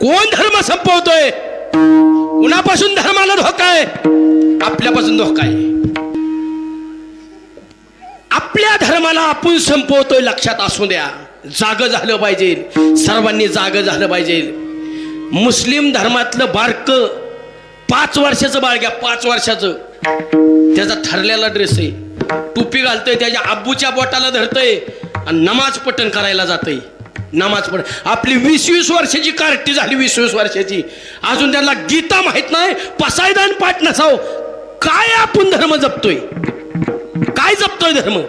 कोण धर्म संपवतोय? कुणापासून धर्माला धोका आहे? आपल्यापासून धोका आहे. आपल्या धर्माला आपण संपवतोय लक्षात असू द्या. जाग झालं पाहिजे. सर्वांनी जाग झालं पाहिजे. मुस्लिम धर्मातलं बारक पाच वर्षाचं बाळ घ्या पाच वर्षाचं. त्याचा ठरलेला ड्रेस आहे. टोपी घालतोय त्याच्या आब्बूच्या बोटाला धरतोय आणि नमाज पठण करायला जातोय. नमाज पड आपली वीस वीस वर्षाची कार्टी झाली वीस वीस वर्षाची. अजून त्यांना गीता माहीत नाही पसायदान पाठ नसाव. काय आपण धर्म जपतोय? काय जपतोय धर्म?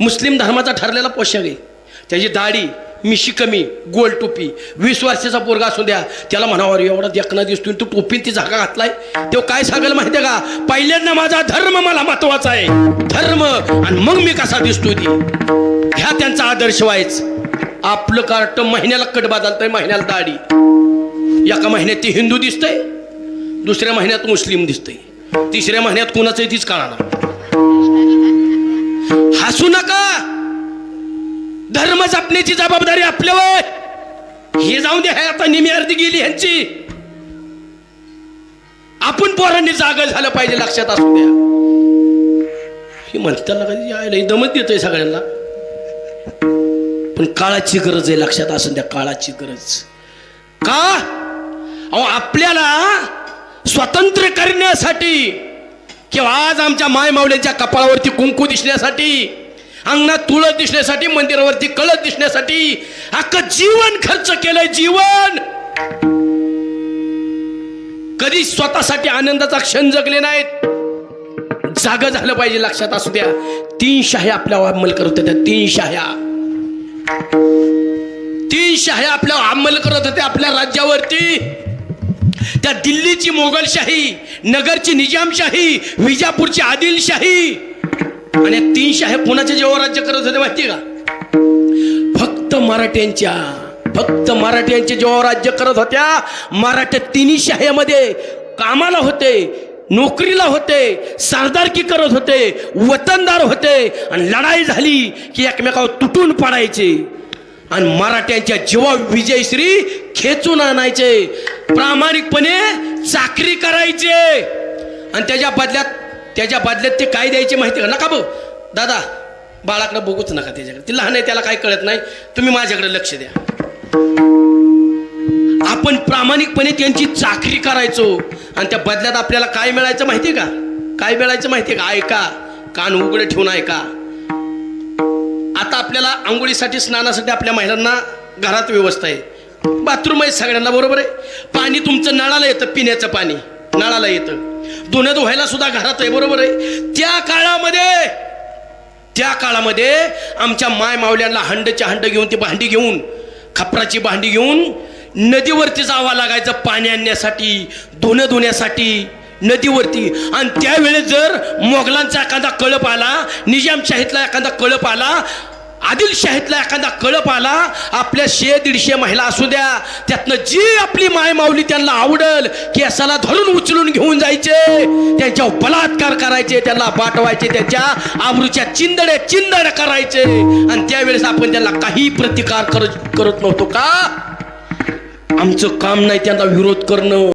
मुस्लिम धर्माचा ठरलेला पोशाख आहे. त्याची दाढी मिशी कमी गोल टोपी. वीस वर्षाचा पोरगा असू द्या त्याला म्हणावर एवढा देखना दिसतोय तू टोपीन ती जागा घातलाय. तो काय सांगायला माहितीये का? पहिल्यांदा माझा धर्म मला महत्त्वाचा आहे. धर्म. आणि मग मी कसा दिसतोय ती? ह्या त्यांचा आदर्श व्हायच. आपलं कार्ट महिन्याला कट बदलतंय महिन्याला दाढी. एका महिन्यात ती हिंदू दिसतंय दुसऱ्या महिन्यात मुस्लिम दिसतंय. तिसऱ्या महिन्यात कुणाचंही तीच कळणार हसू नका! धर्म जपण्याची जबाबदारी आपल्यावर हे जाऊन दे आता निमी अर्धी गेली ह्यांची. आपण पोरांनी जाग झालं पाहिजे लक्षात असू द्या. हे म्हणताना कधी यायला दमत देतोय सगळ्यांना. पण काळाची गरज आहे लक्षात असू द्या काळाची गरज. का? अहो आपल्याला स्वतंत्र करण्यासाठी किंवा आज आमच्या मायमावल्याच्या कपाळावरती कुंकू दिसण्यासाठी अंगणात तुळस दिसण्यासाठी मंदिरावरती कळत दिसण्यासाठी अख्खं जीवन खर्च केलंय जीवन! कधी स्वतःसाठी आनंदाचा क्षण जगले नाहीत. जाग झालं पाहिजे लक्षात असू द्या. तीन शाह्या आपल्या अंमल करत होत्या तीन शाह्या. तीन शाह्या आपल्या अंमल करत होत्या आपल्या राज्यावरती. त्या दिल्लीची मोगलशाही नगरची निजामशाही विजापूरची आदिलशाही. आणि तीन शाह्या पुण्याचे जेव्हा राज्य करत होते माहिती का? फक्त मराठ्यांच्या फक्त मराठ्यांचे जेव्हा राज्य करत होत्या मराठ्या तिन्ही शाह्यामध्ये कामाला होते नोकरीला होते सरदारकी करत होते वतनदार होते आणि लढाई झाली की एकमेकावर तुटून पडायचे. आणि मराठ्यांच्या जीवा विजयश्री खेचून आणायचे. प्रामाणिकपणे चाकरी करायचे. आणि त्याच्या बदल्यात त्याच्या बदल्यात ते काय द्यायचे माहिती का? नका बघ. दादा बाळाकडे बघूच नका त्याच्याकडे. ते लहान आहे त्याला काय कळत नाही. तुम्ही माझ्याकडे लक्ष द्या. आपण प्रामाणिकपणे त्यांची चाकरी करायचो. आणि त्या बदल्यात आपल्याला काय मिळायचं माहिती का? काय मिळायचं माहिती का? ऐका. कान उघडे ठेवून ऐका. आता आपल्याला आंघोळीसाठी स्नानासाठी आपल्या महिलांना घरात व्यवस्था आहे. बाथरूम आहे सगळ्यांना बरोबर आहे? पाणी तुमचं नळाला येतं पिण्याचं पाणी. नळाला येतं. धुण्यात धुवायला सुद्धा घरात आहे बरोबर आहे? त्या काळामध्ये त्या काळामध्ये आमच्या माय मावल्यांना हंडच्या हंड घेऊन ती भांडी घेऊन खपराची भांडी घेऊन नदीवरती जावं लागायचं पाणी आणण्यासाठी धुणं धुण्यासाठी नदीवरती. आणि त्यावेळेस जर मोगलांचा एखादा कळप आला निजामशाहीतला एखादा कळप आला आदिलशाहीतला एखादा कळप आला आपल्या शे दीडशे महिला असू द्या त्यातनं जी आपली माय माऊली त्यांना आवडल केसाला धरून उचलून घेऊन जायचे त्यांच्यावर बलात्कार करायचे त्यांना पाठवायचे त्यांच्या आबरूच्या चिंदड्या चिंदड्या करायचे. आणि त्यावेळेस आपण त्यांना काही प्रतिकार करत करत नव्हतो का? आमचं काम नाही त्यांना विरोध करणं.